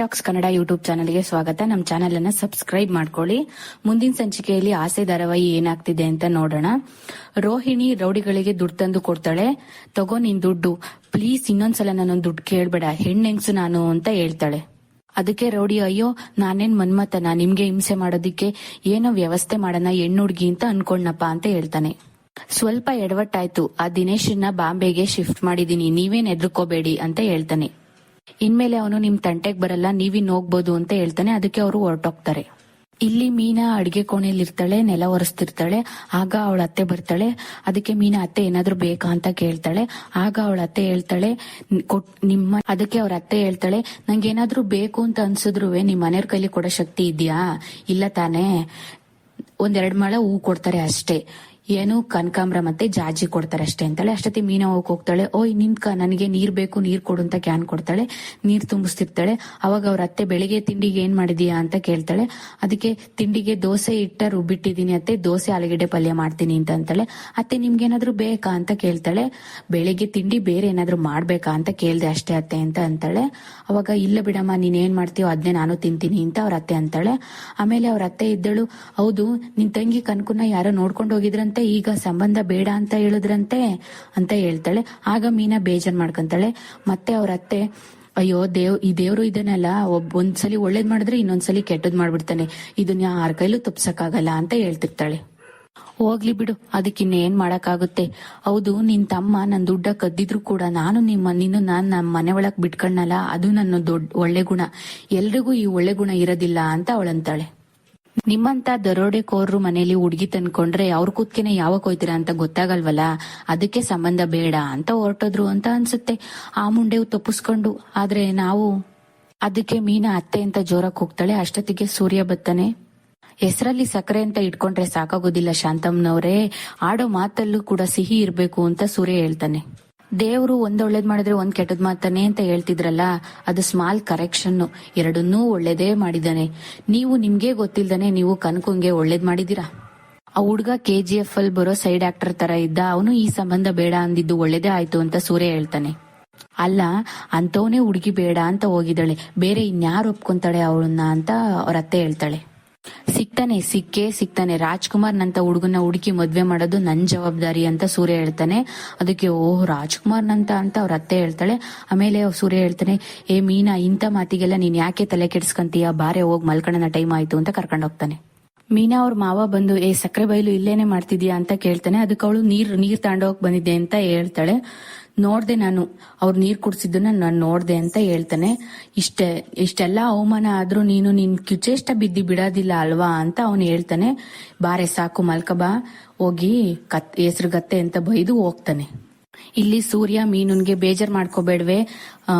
Tax Kannada YouTube ಚಾನಲ್ಗೆ ಸ್ವಾಗತ. ನಮ್ಮ ಚಾನೆಲ್ ಅನ್ನ ಸಬ್ಸ್ಕ್ರೈಬ್ ಮಾಡ್ಕೊಳ್ಳಿ. ಮುಂದಿನ ಸಂಚಿಕೆಯಲ್ಲಿ ಆಸೆ ಧಾರಾವಾಹಿ ಏನಾಗ್ತಿದೆ ಅಂತ ನೋಡೋಣ. ರೋಹಿಣಿ ರೌಡಿಗಳಿಗೆ ದುಡ್ಡು ತಂದು ಕೊಡ್ತಾಳೆ. ತಗೋ ನಿನ್ ದುಡ್ಡು. ಪ್ಲೀಸ್ ಇನ್ನೊಂದ್ಸಲ ನಾನೊಂದು ದುಡ್ಡು ಕೇಳ್ಬೇಡ. ಹೆಣ್ಣೆಂಗ್ಸು ನಾನು ಅಂತ ಹೇಳ್ತಾಳೆ. ಅದಕ್ಕೆ ರೌಡಿ, ಅಯ್ಯೋ, ನಾನೇನ್ ಮನ್ಮತನ ನಿಮ್ಗೆ ಹಿಂಸೆ ಮಾಡೋದಿಕ್ಕೆ ಏನೋ ವ್ಯವಸ್ಥೆ ಮಾಡೋಣ ಹೆಣ್ಣು ಹುಡುಗಿ ಅಂತ ಅನ್ಕೊಂಡಪ್ಪ ಅಂತ ಹೇಳ್ತಾನೆ. ಸ್ವಲ್ಪ ಎಡವಟ್ಟಾಯ್ತು. ಆ ದಿನೇಶನ್ನ ಬಾಂಬೆಗೆ ಶಿಫ್ಟ್ ಮಾಡಿದೀನಿ. ನೀವೇನ್ ಎದ್ರುಕೋಬೇಡಿ ಅಂತ ಹೇಳ್ತಾನೆ. ಇನ್ಮೇಲೆ ಅವನು ನಿಮ್ ತಂಟೆಗ್ ಬರಲ್ಲ, ನೀವಿನ್ ಹೋಗ್ಬೋದು ಅಂತ ಹೇಳ್ತಾನೆ, ಅದಕ್ಕೆ ಅವರು ಹೊರಟೋಗ್ತಾರೆ. ಇಲ್ಲಿ ಮೀನಾ ಅಡಿಗೆ ಕೋಣೆಯಲ್ಲಿ ಇರ್ತಾಳೆ ನೆಲ ಒರೆಸ್ತಿರ್ತಾಳೆ, ಆಗ ಅವಳ ಅತ್ತೆ ಬರ್ತಾಳೆ, ಅದಕ್ಕೆ ಮೀನಾ ಅತ್ತೆ ಏನಾದ್ರೂ ಬೇಕಾ ಅಂತ ಕೇಳ್ತಾಳೆ, ಆಗ ಅವಳ ಅತ್ತೆ ಹೇಳ್ತಾಳೆ ನಿಮ್ಮ ಅದಕ್ಕೆ ಅವ್ರ ಅತ್ತೆ ಹೇಳ್ತಾಳೆ ನಂಗೆ ಏನಾದ್ರೂ ಬೇಕು ಅಂತ ಅನ್ಸಿದ್ರು ನಿಮ್ ಮನೆಯವ್ರ ಕೈಲಿ ಕೊಡೋ ಶಕ್ತಿ ಇದೆಯಾ? ಇಲ್ಲ ತಾನೇ. ಒಂದೆರಡು ಮಾಳ ಹೂ ಕೊಡ್ತಾರೆ ಅಷ್ಟೇ. ಏನು ಕನಕಾಂಬ್ರ ಮತ್ತೆ ಜಾಜಿ ಕೊಡ್ತಾರೆ ಅಷ್ಟೇ ಅಂತಾಳೆ. ಅಷ್ಟೊತ್ತಿ ಮೀನ ಹೋಗಿ ಹೋಗ್ತಾಳೆ. ಓಯ್ ನಿಂತ್ಕ ನನಗೆ ನೀರ್ ಬೇಕು, ನೀರ್ ಕೊಡು ಅಂತ ಕ್ಯಾನ್ ಕೊಡ್ತಾಳೆ. ನೀರ್ ತುಂಬಿಸ್ತಿರ್ತಾಳೆ. ಅವಾಗ ಅವ್ರ ಅತ್ತೆ ಬೆಳಿಗ್ಗೆ ತಿಂಡಿಗೆ ಏನ್ ಮಾಡಿದೀಯಾ ಅಂತ ಕೇಳ್ತಾಳೆ. ಅದಕ್ಕೆ ತಿಂಡಿಗೆ ದೋಸೆ ಇಟ್ಟ ರುಬ್ಬಿಟ್ಟಿದೀನಿ ಅತ್ತೆ. ದೋಸೆ ಆಲೂಗೆಡ್ಡೆ ಪಲ್ಯ ಮಾಡ್ತೀನಿ ಅಂತ ಅಂತಾಳೆ. ಅತ್ತೆ, ನಿಮ್ಗೇನಾದ್ರೂ ಬೇಕಾ ಅಂತ ಕೇಳ್ತಾಳೆ. ಬೆಳಿಗ್ಗೆ ತಿಂಡಿ ಬೇರೆ ಏನಾದ್ರು ಮಾಡ್ಬೇಕಾ ಅಂತ ಕೇಳ್ದೆ ಅಷ್ಟೇ ಅತ್ತೆ ಅಂತ ಅಂತಾಳೆ. ಅವಾಗ, ಇಲ್ಲ ಬಿಡಮ್ಮ, ನೀನ್ ಏನ್ ಮಾಡ್ತೀಯೋ ಅದನ್ನೇ ನಾನು ತಿಂತೀನಿ ಅಂತ ಅವ್ರ ಅತ್ತೆ ಅಂತಾಳೆ. ಆಮೇಲೆ ಅವ್ರ ಅತ್ತೆ ಇದ್ದಳು, ಹೌದು, ನಿನ್ ತಂಗಿ ಕನ್ಕುನ ಯಾರೋ ನೋಡ್ಕೊಂಡು ಹೋಗಿದ್ರಂತೆ. ಈಗ ಸಂಬಂಧ ಬೇಡ ಅಂತ ಹೇಳಿದ್ರಂತೆ ಅಂತ ಹೇಳ್ತಾಳೆ. ಆಗ ಮೀನಾ ಬೇಜಾರ್ ಮಾಡ್ಕೊಂತಾಳೆ. ಮತ್ತೆ ಅವ್ರ ಅತ್ತೆ, ಅಯ್ಯೋ, ದೇವ್, ಈ ದೇವ್ರು ಇದನ್ನೆಲ್ಲ ಒಬ್ಬ ಒಂದ್ಸಲಿ ಒಳ್ಳೇದ್ ಮಾಡಿದ್ರೆ ಇನ್ನೊಂದ್ಸಲಿ ಕೆಟ್ಟದ್ ಮಾಡ್ಬಿಡ್ತಾನೆ. ಇದನ್ನ ಯಾರ ಕೈಲೂ ತಪ್ಸಕ್ಕಾಗಲ್ಲ ಅಂತ ಹೇಳ್ತಿರ್ತಾಳೆ. ಹೋಗ್ಲಿ ಬಿಡು, ಅದಕ್ಕೆ ಏನ್ ಮಾಡಕ್ಕಾಗುತ್ತೆ. ಹೌದು, ನಿನ್ ತಮ್ಮ ನನ್ ದುಡ್ಡ ಕದ್ದಿದ್ರು ಕೂಡ ನಾನು ನಿಮ್ಮ, ನೀನು ನಾನ್ ನಮ್ಮ ಮನೆ ಒಳಗ್ ಬಿಟ್ಕಣ್ಣಲ್ಲ ಅದು ನನ್ನ ದೊಡ್ಡ ಒಳ್ಳೆ ಗುಣ. ಎಲ್ರಿಗೂ ಈ ಒಳ್ಳೆ ಗುಣ ಇರೋದಿಲ್ಲ ಅಂತ ಅವಳಂತಾಳೆ. ನಿಮ್ಮಂತ ದರೋಡೆಕೋರರು ಮನೇಲಿ ಹುಡುಗಿ ತಂದ್ಕೊಂಡ್ರೆ ಅವ್ರ ಕೂತ್ಕೆನೆ ಯಾವಾಗ ಹೋಯ್ತೀರಾ ಅಂತ ಗೊತ್ತಾಗಲ್ವಲ್ಲ? ಅದಕ್ಕೆ ಸಂಬಂಧ ಬೇಡ ಅಂತ ಹೊರಟೋದ್ರು ಅಂತ ಅನ್ಸುತ್ತೆ. ಆ ಮುಂಡೆವು ತಪ್ಪಿಸ್ಕೊಂಡು. ಆದ್ರೆ ನಾವು ಅದಕ್ಕೆ ಮೀನಾ ಅತ್ತೆ ಅಂತ ಜೋರಕ್ ಹೋಗ್ತಾಳೆ ಅಷ್ಟೊತ್ತಿಗೆ ಸೂರ್ಯ ಬತ್ತಾನೆ ಹೆಸರಲ್ಲಿ ಸಕ್ಕರೆ ಅಂತ ಇಟ್ಕೊಂಡ್ರೆ ಸಾಕಾಗೋದಿಲ್ಲ ಶಾಂತಮ್ನವ್ರೆ ಆಡೋ ಮಾತಲ್ಲೂ ಕೂಡ ಸಿಹಿ ಇರಬೇಕು ಅಂತ ಸೂರ್ಯ ಹೇಳ್ತಾನೆ. ದೇವ್ರು ಒಂದ್ ಒಳ್ಳೇದ್ ಮಾಡಿದ್ರೆ ಒಂದ್ ಕೆಟ್ಟದ್ ಮಾತಾನೆ ಅಂತ ಹೇಳ್ತಿದ್ರಲ್ಲ, ಅದು ಸ್ಮಾಲ್ ಕರೆಕ್ಷನ್ ಎರಡನ್ನೂ ಒಳ್ಳೇದೇ ಮಾಡಿದಾನೆ ನೀವು ನಿಮ್ಗೆ ಗೊತ್ತಿಲ್ದಾನೆ ನೀವು ಕನ್ಕೊಂಗೆ ಒಳ್ಳೇದ್ ಮಾಡಿದೀರಾ ಆ ಹುಡ್ಗ ಕೆ ಜಿ ಎಫ್ ಅಲ್ಲಿ ಬರೋ ಸೈಡ್ ಆಕ್ಟರ್ ತರ ಇದ್ದ, ಅವನು ಈ ಸಂಬಂಧ ಬೇಡ ಅಂದಿದ್ದು ಒಳ್ಳೇದೇ ಆಯ್ತು ಅಂತ ಸೂರ್ಯ ಹೇಳ್ತಾನೆ. ಅಲ್ಲ ಅಂತವನೇ ಹುಡುಗಿ ಬೇಡ ಅಂತ ಹೋಗಿದ್ದಾಳೆ. ಬೇರೆ ಇನ್ಯಾರು ಒಪ್ಕೊಂತಾಳೆ ಅವಳನ್ನ ಅಂತ ಅವ್ರ ಹೇಳ್ತಾಳೆ. ಸಿಗ್ತಾನೆ ಸಿಕ್ಕೇ ಸಿಗ್ತಾನೆ. ರಾಜ್ಕುಮಾರ್ ನಂತ ಹುಡುಗನ ಹುಡುಕಿ ಮದ್ವೆ ಮಾಡೋದು ನನ್ ಜವಾಬ್ದಾರಿ ಅಂತ ಸೂರ್ಯ ಹೇಳ್ತಾನೆ. ಅದಕ್ಕೆ ಓಹ್ ರಾಜ್ಕುಮಾರ್ ನಂತ ಅಂತ ಅವ್ರ ಅತ್ತೆ ಹೇಳ್ತಾಳೆ. ಆಮೇಲೆ ಸೂರ್ಯ ಹೇಳ್ತಾನೆ, ಏ ಮೀನಾ, ಇಂಥ ಮಾತಿಗೆಲ್ಲ ನೀನ್ ಯಾಕೆ ತಲೆ ಕೆಡ್ಸ್ಕಂತೀಯ? ಬಾರೆ ಹೋಗ್ ಮಲ್ಕಣನ ಟೈಮ್ ಆಯ್ತು ಅಂತ ಕರ್ಕೊಂಡ್ ಹೋಗ್ತಾನೆ. ಮೀನಾ ಅವ್ರ ಮಾವ ಬಂದು, ಏ, ಸಕ್ಕರೆ ಬೈಲು ಇಲ್ಲೇನೆ ಮಾಡ್ತಿದ್ಯಾ? ಅಂತ ಕೇಳ್ತಾನೆ. ಅದಕ್ಕೆ ಅವಳು ನೀರ್ ನೀರ್ ತಾಂಡೋಗ್ ಬಂದಿದ್ದೆ ಅಂತ ಹೇಳ್ತಾಳೆ. ನೋಡ್ದೆ ನಾನು, ಅವ್ರು ನೀರ್ ಕುಡ್ಸಿದ್ದನ್ನ ನಾನು ನೋಡ್ದೆ ಅಂತ ಹೇಳ್ತಾನೆ. ಇಷ್ಟೇ, ಇಷ್ಟೆಲ್ಲ ಅವಮಾನ ಆದ್ರೂ ನೀನು ನಿನ್ ಕಿಚೇಷ್ಟ ಬಿದ್ದಿ ಬಿಡೋದಿಲ್ಲ ಅಲ್ವಾ ಅಂತ ಅವನು ಹೇಳ್ತಾನೆ. ಬಾರೆ ಸಾಕು ಮಲ್ಕಬಾ, ಹೋಗಿ ಕತ್ ಹೆಸರುಗತ್ತೆ ಅಂತ ಬೈದು ಹೋಗ್ತಾನೆ. ಇಲ್ಲಿ ಸೂರ್ಯ ಮೀನುನ್ಗೆ ಬೇಜಾರ್ ಮಾಡ್ಕೋಬೇಡ್ವೆ.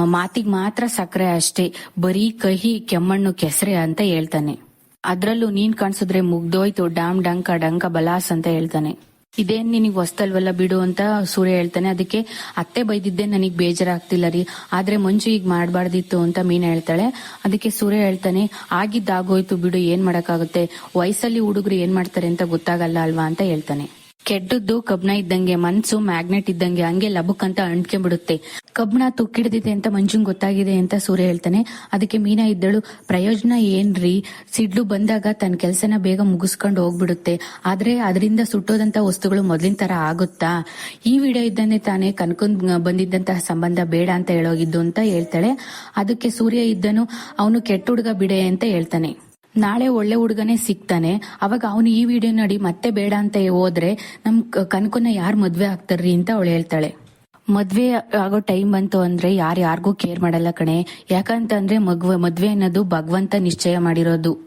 ಮಾತಿಗ್ ಮಾತ್ರ ಸಕ್ಕರೆ ಅಷ್ಟೇ. ಬರೀ ಕಹಿ, ಕೆಮ್ಮಣ್ಣು, ಕೆಸರೆ ಅಂತ ಹೇಳ್ತಾನೆ. ಅದ್ರಲ್ಲೂ ನೀನ್ ಕಾಣಿಸಿದ್ರೆ ಮುಗ್ದೋಯ್ತು, ಡಾಮ್ ಡಂಕ ಡಂಕ ಬಲಾಸ್ ಅಂತ ಹೇಳ್ತಾನೆ. ಇದೇನ್ ನಿನಗ್ ಹೊಸ್ತಲ್ವಲ್ಲ ಬಿಡು ಅಂತ ಸೂರ್ಯ ಹೇಳ್ತಾನೆ. ಅದಕ್ಕೆ ಅತ್ತೆ ಬೈದಿದ್ದೆ ನನಗ್ ಬೇಜಾರಾಗ್ತಿಲ್ಲ ರೀ. ಆದ್ರೆ ಮಂಜು ಈಗ ಮಾಡಬಾರ್ದಿತ್ತು ಅಂತ ಮೀನ ಹೇಳ್ತಾಳೆ. ಅದಕ್ಕೆ ಸೂರ್ಯ ಹೇಳ್ತಾನೆ, ಆಗಿದ್ದಾಗೋಯ್ತು ಬಿಡು, ಏನ್ ಮಾಡಕ್ಕಾಗುತ್ತೆ? ವಯಸ್ಸಲ್ಲಿ ಹುಡುಗರು ಏನ್ ಮಾಡ್ತಾರೆ ಅಂತ ಗೊತ್ತಾಗಲ್ಲ ಅಲ್ವಾ? ಅಂತ ಹೇಳ್ತಾನೆ. ಕೆಟ್ಟದ್ದು ಕಬ್ಣ ಇದ್ದಂಗೆ ಮನ್ಸು ಮ್ಯಾಗ್ನೆಟ್ ಇದ್ದಂಗೆ ಹಂಗೆ ಲಬುಕ್ ಅಂತ ಅಂಟ್ಕೊಂಡ್ಬಿಡುತ್ತೆ. ಕಬ್ಣ ತುಕ್ಕಿಡ್ದಿದೆ ಅಂತ ಮಂಜುಂಗ್ ಗೊತ್ತಾಗಿದೆ ಅಂತ ಸೂರ್ಯ ಹೇಳ್ತಾನೆ. ಅದಕ್ಕೆ ಮೀನಾ ಇದ್ದಳು, ಪ್ರಯೋಜನ ಏನ್ರಿ? ಸಿಡ್ಲು ಬಂದಾಗ ತನ್ನ ಕೆಲಸನ ಬೇಗ ಮುಗಿಸ್ಕೊಂಡು ಹೋಗ್ಬಿಡುತ್ತೆ. ಆದ್ರೆ ಅದರಿಂದ ಸುಟ್ಟೋದಂತ ವಸ್ತುಗಳು ಮೊದಲಿನ ತರ ಆಗುತ್ತಾ? ಈ ವಿಡಿಯೋ ಇದ್ದಂತೆ ತಾನೇ ಕನ್ಕೊಂಡ್ ಬಂದಿದ್ದಂತಹ ಸಂಬಂಧ ಬೇಡ ಅಂತ ಹೇಳೋಗಿದ್ದು ಅಂತ ಹೇಳ್ತಾಳೆ. ಅದಕ್ಕೆ ಸೂರ್ಯ ಇದ್ದನು, ಅವನು ಕೆಟ್ಟ ಹುಡುಗ ಬಿಡೆ ಅಂತ ಹೇಳ್ತಾನೆ. ನಾಳೆ ಒಳ್ಳೆ ಹುಡುಗನೇ ಸಿಗ್ತಾನೆ. ಅವಾಗ ಅವನು ಈ ವಿಡಿಯೋ ನೋಡಿ ಮತ್ತೆ ಬೇಡ ಅಂತ ಹೋದ್ರೆ ನಮ್ ಕ- ಕನಕನ್ನ ಯಾರ್ ಮದ್ವೆ ಆಗ್ತಾರ್ರಿ ಅಂತ ಅವಳು ಹೇಳ್ತಾಳೆ. ಮದ್ವೆ ಆಗೋ ಟೈಮ್ ಬಂತು ಅಂದ್ರೆ ಯಾರು ಯಾರಿಗೂ ಕೇರ್ ಮಾಡಲ್ಲ ಕಣೆ. ಯಾಕಂತಂದ್ರೆ ಮಗ್ವ ಮದ್ವೆ ಅನ್ನೋದು ಭಗವಂತ ನಿಶ್ಚಯ ಮಾಡಿರೋದು.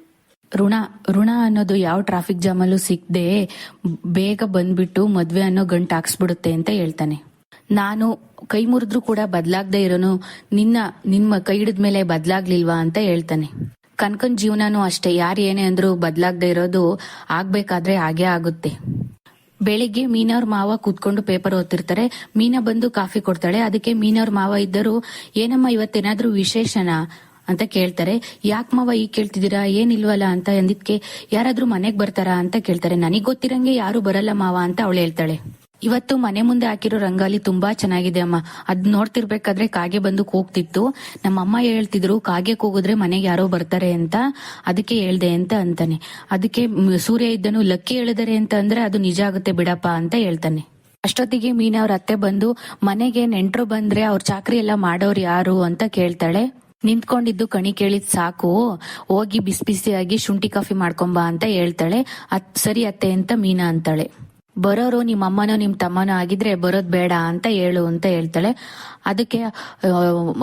ಋಣ ಋಣ ಅನ್ನೋದು ಯಾವ ಟ್ರಾಫಿಕ್ ಜಾಮಲ್ಲೂ ಸಿಕ್ಕದೆ ಬೇಗ ಬಂದ್ಬಿಟ್ಟು ಮದ್ವೆ ಅನ್ನೋ ಗಂಟು ಹಾಕ್ಸ್ಬಿಡುತ್ತೆ ಅಂತ ಹೇಳ್ತಾನೆ. ನಾನು ಕೈ ಮುರಿದ್ರು ಕೂಡ ಬದ್ಲಾಗ್ದೇ ಇರೋನು. ನಿನ್ನ ನಿಮ್ಮ ಕೈ ಹಿಡಿದ್ಮೇಲೆ ಬದಲಾಗ್ಲಿಲ್ವಾ ಅಂತ ಹೇಳ್ತಾನೆ. ಕನ್ಕನ್ ಜೀವನನೂ ಅಷ್ಟೇ. ಯಾರು ಏನೇ ಅಂದ್ರೂ ಬದಲಾಗದೆ ಇರೋದು ಆಗ್ಬೇಕಾದ್ರೆ ಹಾಗೆ ಆಗುತ್ತೆ. ಬೆಳಿಗ್ಗೆ ಮೀನವ್ರ ಮಾವ ಕೂತ್ಕೊಂಡು ಪೇಪರ್ ಓದ್ತಿರ್ತಾರೆ. ಮೀನಾ ಬಂದು ಕಾಫಿ ಕೊಡ್ತಾಳೆ. ಅದಕ್ಕೆ ಮೀನವ್ರ ಮಾವ ಇದ್ದರು, ಏನಮ್ಮ ಇವತ್ತೇನಾದ್ರೂ ವಿಶೇಷನಾ? ಅಂತ ಕೇಳ್ತಾರೆ. ಯಾಕೆ ಮಾವ ಈಗ ಕೇಳ್ತಿದ್ದೀರಾ? ಏನಿಲ್ವಲ್ಲ? ಅಂತ ಎಂದಿದ್ಕೆ, ಯಾರಾದ್ರೂ ಮನೆಗೆ ಬರ್ತಾರಾ? ಅಂತ ಕೇಳ್ತಾರೆ. ನನಗ್ ಗೊತ್ತಿರಂಗೆ ಯಾರು ಬರಲ್ಲ ಮಾವ, ಅಂತ ಅವಳು ಹೇಳ್ತಾಳೆ. ಇವತ್ತು ಮನೆ ಮುಂದೆ ಹಾಕಿರೋ ರಂಗಾಲಿ ತುಂಬಾ ಚೆನ್ನಾಗಿದೆ ಅಮ್ಮ. ಅದ್ ನೋಡ್ತಿರ್ಬೇಕಾದ್ರೆ ಕಾಗೆ ಬಂದು ಕೂಗ್ತಿತ್ತು ನಮ್ಮ ಅಮ್ಮ ಹೇಳ್ತಿದ್ರು ಕಾಗೆ ಕೂಗಿದ್ರೆ ಮನೆಗೆ ಯಾರೋ ಬರ್ತಾರೆ ಅಂತ. ಅದಕ್ಕೆ ಹೇಳ್ದೆ ಅಂತ ಅಂತಾನೆ. ಅದಕ್ಕೆ ಸೂರ್ಯ ಇದ್ದನು, ಲಕ್ಕಿ ಹೇಳಿದರೆ ಅಂತ ಅಂದ್ರೆ ಅದು ನಿಜ ಆಗುತ್ತೆ ಬಿಡಪ್ಪ ಅಂತ ಹೇಳ್ತಾನೆ. ಅಷ್ಟೊತ್ತಿಗೆ ಮೀನಾ ಅವ್ರ ಅತ್ತೆ ಬಂದು, ಮನೆಗೆ ನೆಂಟರು ಬಂದ್ರೆ ಅವ್ರ ಚಾಕ್ರಿ ಎಲ್ಲ ಮಾಡೋರು ಯಾರು? ಅಂತ ಕೇಳ್ತಾಳೆ. ನಿಂತ್ಕೊಂಡಿದ್ದು ಕಣಿ ಕೇಳಿದ್ ಸಾಕು. ಹೋಗಿ ಬಿಸಿ ಬಿಸಿಯಾಗಿ ಶುಂಠಿ ಕಾಫಿ ಮಾಡ್ಕೊಂಬಾ ಅಂತ ಹೇಳ್ತಾಳೆ. ಅತ್, ಸರಿ ಅತ್ತೆ ಅಂತ ಮೀನಾ ಅಂತಾಳೆ. ಬರೋರು ನಿಮ್ಮ ಅಮ್ಮನೋ ನಿಮ್ ತಮ್ಮನೋ ಆಗಿದ್ರೆ ಬರೋದ್ ಬೇಡ ಅಂತ ಹೇಳು ಅಂತ ಹೇಳ್ತಾಳೆ. ಅದಕ್ಕೆ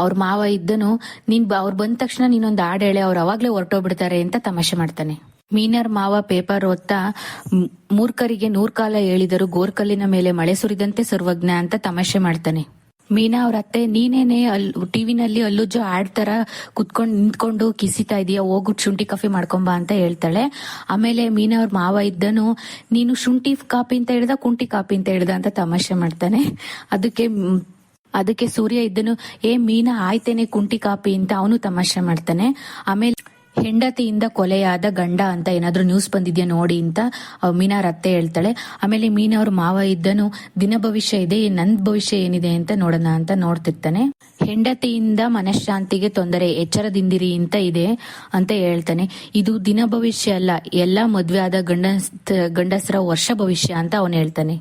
ಅವ್ರ ಮಾವ ಇದ್ದನು, ನಿನ್ ಅವ್ರು ಬಂದ ತಕ್ಷಣ ನೀನೊಂದು ಹಾಡು ಹೇಳಿ, ಅವ್ರು ಅವಾಗ್ಲೇ ಹೊರಟೋಗ್ಬಿಡ್ತಾರೆ ಅಂತ ತಮಾಷೆ ಮಾಡ್ತಾನೆ. ಮೀನರ್ ಮಾವ ಪೇಪರ್ ಓದ್ತಾ ಮೂರ್ಖರಿಗೆ ನೂರ್ ಕಾಲ ಹೇಳಿದರು ಗೋರ್ಕಲ್ಲಿನ ಮೇಲೆ ಮಳೆ ಸುರಿದಂತೆ ಸರ್ವಜ್ಞ ಅಂತ ತಮಾಷೆ ಮಾಡ್ತಾನೆ. ಮೀನಾ ಅವ್ರ ಅತ್ತೆ, ನೀನೇನೆ ಅಲ್ ಟಿವಿನಲ್ಲಿ ಅಲ್ಲುಜ್ಜು ಆಡ್ ತರ ಕುತ್ಕೊಂಡು ನಿಂತ್ಕೊಂಡು ಕಿಸಿತಾ ಇದೀಯ, ಹೋಗು ಶುಂಠಿ ಕಾಫಿ ಮಾಡ್ಕೊಂಬಾ ಅಂತ ಹೇಳ್ತಾಳೆ. ಆಮೇಲೆ ಮೀನಾ ಅವ್ರ ಮಾವ ಇದ್ದನು, ನೀನು ಶುಂಠಿ ಕಾಪಿ ಅಂತ ಹೇಳ್ದ ಕುಂಟಿ ಕಾಪಿ ಅಂತ ಹೇಳ್ದ ಅಂತ ತಮಾಷೆ ಮಾಡ್ತಾನೆ. ಅದಕ್ಕೆ ಅದಕ್ಕೆ ಸೂರ್ಯ ಇದ್ದನು, ಏ ಮೀನಾ ಆಯ್ತೇನೆ ಕುಂಟಿ ಕಾಪಿ ಅಂತ ಅವನು ತಮಾಷೆ ಮಾಡ್ತಾನೆ. ಆಮೇಲೆ ಹೆಂಡತಿಯಿಂದ ಕೊಲೆಯಾದ ಗಂಡ ಅಂತ ಏನಾದರೂ ನ್ಯೂಸ್ ಬಂದಿದ್ಯಾ ನೋಡಿ ಅಂತ ಮೀನಾ ರತ್ತೆ ಹೇಳ್ತಾಳೆ. ಆಮೇಲೆ ಮೀನಾ ಅವ್ರ ಮಾವ ಇದ್ದನು, ದಿನ ಭವಿಷ್ಯ ಇದೆ, ನನ್ ಭವಿಷ್ಯ ಏನಿದೆ ಅಂತ ನೋಡೋಣ ಅಂತ ನೋಡ್ತಿರ್ತಾನೆ. ಹೆಂಡತಿಯಿಂದ ಮನಃಶಾಂತಿಗೆ ತೊಂದರೆ, ಎಚ್ಚರದಿಂದಿರಿ ಅಂತ ಇದೆ ಅಂತ ಹೇಳ್ತಾನೆ. ಇದು ದಿನ ಭವಿಷ್ಯ ಅಲ್ಲ, ಎಲ್ಲಾ ಮದ್ವೆ ಆದ ಗಂಡ ಗಂಡಸರ ವರ್ಷ ಭವಿಷ್ಯ ಅಂತ ಅವನು ಹೇಳ್ತಾನೆ.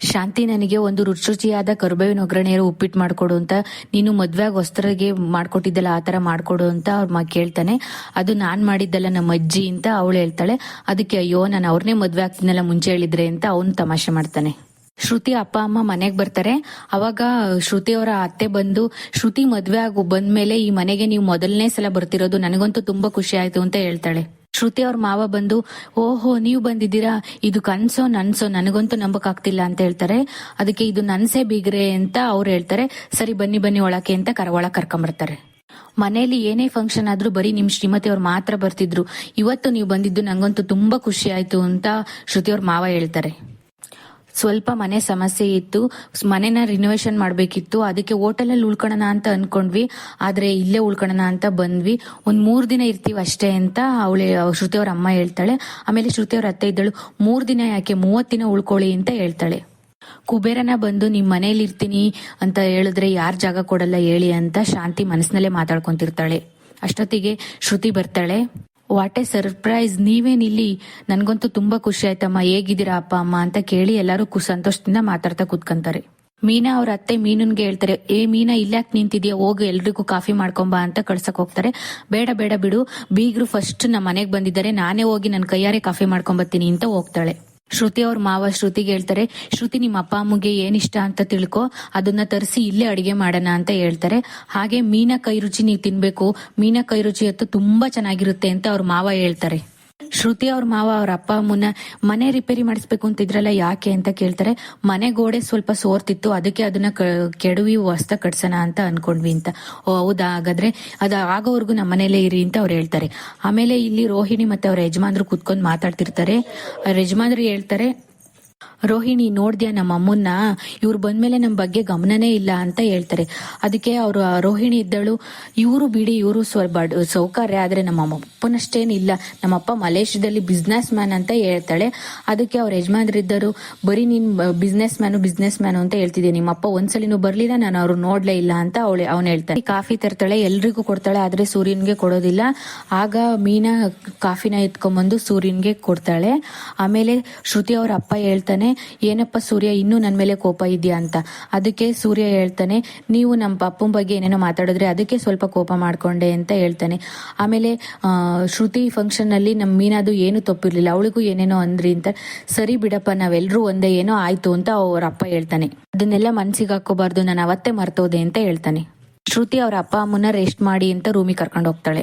ಶಾಂತಿ ನನಗೆ ಒಂದು ರುಚಿರುಚಿಯಾದ ಕರುಬೇವಿನ ಒಗ್ಗರಣೆಯರು ಉಪ್ಪಿಟ್ಟು ಮಾಡ್ಕೊಡು ಅಂತ, ನೀನು ಮದ್ವೆಗ್ ಹೊಸ್ತರಿಗೆ ಮಾಡ್ಕೊಟ್ಟಿದ್ದಲ್ಲ ಆ ತರ ಮಾಡ್ಕೊಡು ಅಂತ ಅವ್ರ ಮಾ ಕೇಳ್ತಾನೆ. ಅದು ನಾನ್ ಮಾಡಿದ್ದಲ್ಲ ನಮ್ಮ ಅಜ್ಜಿ ಅಂತ ಅವಳು ಹೇಳ್ತಾಳೆ. ಅದಕ್ಕೆ ಅಯ್ಯೋ, ನಾನು ಅವ್ರನ್ನೇ ಮದ್ವೆ ಆಗ್ತೀನಲ್ಲ ಮುಂಚೆ ಹೇಳಿದ್ರೆ ಅಂತ ಅವನು ತಮಾಷೆ ಮಾಡ್ತಾನೆ. ಶ್ರುತಿ ಅಪ್ಪ, ಅಮ್ಮ ಮನೆಗೆ ಬರ್ತಾರೆ. ಅವಾಗ ಶ್ರುತಿ ಅವರ ಅತ್ತೆ ಬಂದು, ಶ್ರುತಿ ಮದ್ವೆ ಆಗು ಬಂದ್ಮೇಲೆ ಈ ಮನೆಗೆ ನೀವು ಮೊದಲನೇ ಸಲ ಬರ್ತಿರೋದು, ನನಗಂತೂ ತುಂಬಾ ಖುಷಿ ಆಯ್ತು ಅಂತ ಹೇಳ್ತಾಳೆ. ಶ್ರುತಿ ಅವ್ರ ಮಾವ ಬಂದು, ಓಹೋ, ನೀವು ಬಂದಿದ್ದೀರಾ? ಇದು ಕನ್ಸೋ, ನನ್ಸೋ? ನನಗಂತೂ ನಂಬಕ್ ಆಗ್ತಿಲ್ಲ ಅಂತ ಹೇಳ್ತಾರೆ. ಅದಕ್ಕೆ ಇದು ನನ್ಸೇ ಬಿಗ್ರೆ ಅಂತ ಅವ್ರು ಹೇಳ್ತಾರೆ. ಸರಿ, ಬನ್ನಿ ಬನ್ನಿ ಒಳಕ್ಕೆ ಅಂತ ಕರವಳ ಕರ್ಕೊಂಡ್ಬರ್ತಾರೆ ಕರ್ಕೊಂಬರ್ತಾರೆ. ಮನೆಯಲ್ಲಿ ಏನೇ ಫಂಕ್ಷನ್ ಆದ್ರೂ ಬರೀ ನಿಮ್ ಶ್ರೀಮತಿ ಅವ್ರು ಮಾತ್ರ ಬರ್ತಿದ್ರು. ಇವತ್ತು ನೀವು ಬಂದಿದ್ದು ನಂಗಂತೂ ತುಂಬಾ ಖುಷಿ ಆಯ್ತು ಅಂತ ಶ್ರುತಿ ಅವ್ರ ಮಾವ ಹೇಳ್ತಾರೆ. ಸ್ವಲ್ಪ ಮನೆ ಸಮಸ್ಯೆ ಇತ್ತು. ಮನೆನ ರಿನೋವೇಷನ್ ಮಾಡಬೇಕಿತ್ತು. ಅದಕ್ಕೆ ಹೋಟೆಲಲ್ಲಿ ಉಳ್ಕೊಳ್ಳೋಣ ಅಂತ ಅನ್ಕೊಂಡ್ವಿ. ಆದ್ರೆ ಇಲ್ಲೇ ಉಳ್ಕೊಳ್ಳೋಣ ಅಂತ ಬಂದ್ವಿ. ಒಂದ್ ಮೂರ್ ದಿನ ಇರ್ತೀವಿ ಅಷ್ಟೇ ಅಂತ ಅವಳೆ ಶ್ರುತಿ ಅವ್ರ ಅಮ್ಮ ಹೇಳ್ತಾಳೆ. ಆಮೇಲೆ ಶ್ರುತಿ ಅವ್ರ ಅತ್ತೆ ಇದ್ದಳು, ಮೂರ್ ದಿನ ಯಾಕೆ? ಮೂವತ್ತು ದಿನ ಉಳ್ಕೊಳ್ಳಿ ಅಂತ ಹೇಳ್ತಾಳೆ. ಕುಬೇರನ ಬಂದು ನಿಮ್ ಮನೇಲಿ ಇರ್ತೀನಿ ಅಂತ ಹೇಳಿದ್ರೆ ಯಾರ್ ಜಾಗ ಕೊಡಲ್ಲ ಹೇಳಿ ಅಂತ ಶಾಂತಿ ಮನಸ್ಸಿನಲ್ಲೇ ಮಾತಾಡ್ಕೊಂತಿರ್ತಾಳೆ. ಅಷ್ಟೊತ್ತಿಗೆ ಶ್ರುತಿ ಬರ್ತಾಳೆ. ವಾಟ್ ಎ ಸರ್ಪ್ರೈಸ್ ನೀವೇನಿಲ್ಲಿ ನನಗಂತೂ ತುಂಬಾ ಖುಷಿ ಆಯ್ತಮ್ಮ. ಹೇಗಿದ್ದೀರಾ ಅಪ್ಪ, ಅಮ್ಮ ಅಂತ ಕೇಳಿ ಎಲ್ಲರೂ ಸಂತೋಷದಿಂದ ಮಾತಾಡ್ತಾ ಕೂತ್ಕೊಂತಾರೆ. ಮೀನಾ ಅವ್ರ ಅತ್ತೆ ಮೀನುನ್ಗೆ ಹೇಳ್ತಾರೆ, ಏ ಮೀನಾ ಇಲ್ಲಾಕ್ ನಿಂತಿದ್ಯಾ? ಹೋಗು, ಎಲ್ರಿಗೂ ಕಾಫಿ ಮಾಡ್ಕೊಂಬಾ ಅಂತ ಕಳ್ಸಕ್ ಹೋಗ್ತಾರೆ. ಬೇಡ ಬೇಡ ಬಿಡು. ಬೀಗ್ರು ಫಸ್ಟ್ ನಮ್ಮ ಮನೆಗೆ ಬಂದಿದ್ದಾರೆ. ನಾನೇ ಹೋಗಿ ನನ್ನ ಕೈಯಾರೆ ಕಾಫಿ ಮಾಡ್ಕೊಂಬತ್ತೀನಿ ಅಂತ ಹೋಗ್ತಾಳೆ. ಶ್ರುತಿ ಅವ್ರ ಮಾವ ಶ್ರುತಿಗೆ ಹೇಳ್ತಾರೆ, ಶ್ರುತಿ, ನಿಮ್ಮ ಅಪ್ಪ ಅಮ್ಮಗೆ ಏನ್ ಇಷ್ಟ ಅಂತ ತಿಳ್ಕೊ, ಅದನ್ನ ತರಿಸಿ ಇಲ್ಲೇ ಅಡಿಗೆ ಮಾಡೋಣ ಅಂತ ಹೇಳ್ತಾರೆ. ಹಾಗೆ ಮೀನ ಕೈ ರುಚಿ ನೀವು ತಿನ್ಬೇಕು, ಮೀನ ಕೈ ರುಚಿ ಹೊತ್ತು ತುಂಬಾ ಚೆನ್ನಾಗಿರುತ್ತೆ ಅಂತ ಅವ್ರ ಮಾವ ಹೇಳ್ತಾರೆ. ಶ್ರುತಿ ಅವ್ರ ಮಾವ, ಅವ್ರ ಅಪ್ಪ ಅಮ್ಮನ ಮನೆ ರಿಪೇರಿ ಮಾಡಿಸ್ಬೇಕು ಅಂತಿದ್ರಲ್ಲ, ಯಾಕೆ ಅಂತ ಕೇಳ್ತಾರೆ. ಮನೆ ಗೋಡೆ ಸ್ವಲ್ಪ ಸೋರ್ತಿತ್ತು, ಅದಕ್ಕೆ ಅದನ್ನ ಕೆಡವಿ ಹೊಸ್ತ ಕಟ್ಸೋಣ ಅಂತ ಅನ್ಕೊಂಡ್ವಿ ಅಂತ. ಹೌದಾ? ಹಾಗಾದ್ರೆ ಅದ ಆಗೋವರೆಗೂ ನಮ್ಮ ಮನೇಲೇ ಇರಿ ಅಂತ ಅವ್ರು ಹೇಳ್ತಾರೆ. ಆಮೇಲೆ ಇಲ್ಲಿ ರೋಹಿಣಿ ಮತ್ತೆ ಅವ್ರ ಯಜಮಾನ್ರು ಕುತ್ಕೊಂಡ್ ಮಾತಾಡ್ತಿರ್ತಾರೆ. ಅವ್ರ ಯಜಮಾನ್ರು ಹೇಳ್ತಾರೆ ರೋಹಿಣಿ ನೋಡ್ದ್ಯಾ ನಮ್ಮ ಅಮ್ಮನ್ನ? ಇವ್ರು ಬಂದ್ಮೇಲೆ ನಮ್ಮ ಬಗ್ಗೆ ಗಮನನೇ ಇಲ್ಲ ಅಂತ ಹೇಳ್ತಾರೆ. ಅದಕ್ಕೆ ಅವರು ರೋಹಿಣಿ ಇದ್ದಳು. ಇವರು ಬಿಡಿ, ಇವರು ಬಡ, ಸೌಕರ್ಯ ಆದ್ರೆ ನಮ್ಮ ಅಪ್ಪನಷ್ಟೇನಿಲ್ಲ ನಮ್ಮಪ್ಪ ಮಲೇಷ್ಯಾದಲ್ಲಿ ಬಿಸ್ನೆಸ್ ಮ್ಯಾನ್ ಅಂತ ಹೇಳ್ತಾಳೆ. ಅದಕ್ಕೆ ಅವ್ರ ಯಜಮಾನ್ರಿದ್ದರು ಬರೀ ನೀನ್ ಬಿಸ್ನೆಸ್ ಮ್ಯಾನು ಬಿಸ್ನೆಸ್ ಮ್ಯಾನು ಅಂತ ಹೇಳ್ತಿದ್ದೆ ನಿಮ್ಮಪ್ಪ ಒಂದ್ಸಲಿನೂ ಬರ್ಲಿಲ್ಲ, ನಾನು ಅವ್ರು ನೋಡ್ಲೇ ಇಲ್ಲ ಅಂತ ಅವಳು, ಅವ್ನು ಹೇಳ್ತಾನೆ ಕಾಫಿ ತರ್ತಾಳೆ, ಎಲ್ರಿಗೂ ಕೊಡ್ತಾಳೆ, ಆದ್ರೆ ಸೂರ್ಯನ್ಗೆ ಕೊಡೋದಿಲ್ಲ. ಆಗ ಮೀನಾ ಕಾಫಿನ ಎತ್ಕೊಂಡ್ಬಂದು ಸೂರ್ಯನ್ಗೆ ಕೊಡ್ತಾಳೆ. ಆಮೇಲೆ ಶ್ರುತಿ ಅವ್ರ ಅಪ್ಪ ಹೇಳ್ತಾನೆ ಏನಪ್ಪ ಸೂರ್ಯ, ಇನ್ನೂ ನನ್ನ ಮೇಲೆ ಕೋಪ ಇದೆಯಾ ಅಂತ? ಅದಕ್ಕೆ ಸೂರ್ಯ ಹೇಳ್ತಾನೆ, ನೀವು ನಮ್ಮ ಪಪ್ಪನ ಬಗ್ಗೆ ಏನೇನೋ ಮಾತಾಡಿದ್ರೆ ಅದಕ್ಕೆ ಸ್ವಲ್ಪ ಕೋಪ ಮಾಡ್ಕೊಂಡೆ ಅಂತ ಹೇಳ್ತಾನೆ. ಆಮೇಲೆ ಶ್ರುತಿ ಫಂಕ್ಷನ್ ಅಲ್ಲಿ ನಮ್ಮ ಮೀನಾದು ಏನು ತಪ್ಪಿರ್ಲಿಲ್ಲ, ಅವಳಿಗೂ ಏನೇನೋ ಅಂದ್ರಿ ಅಂತ. ಸರಿ ಬಿಡಪ್ಪ ನಾವೆಲ್ಲರೂ ಒಂದೇ ಏನೋ ಆಯ್ತು ಅಂತ ಅವ್ರ ಅಪ್ಪ ಹೇಳ್ತಾನೆ. ಅದನ್ನೆಲ್ಲ ಮನ್ಸಿಗೆ ಹಾಕೋಬಾರ್ದು ನಾನು ಅವತ್ತೇ ಮರ್ತೋದೆ ಅಂತ ಹೇಳ್ತಾನೆ. ಶ್ರುತಿ ಅವ್ರ ಅಪ್ಪ ಅಮ್ಮನ ರೆಸ್ಟ್ ಮಾಡಿ ಅಂತ ರೂಮಿಗೆ ಕರ್ಕೊಂಡು ಹೋಗ್ತಾಳೆ.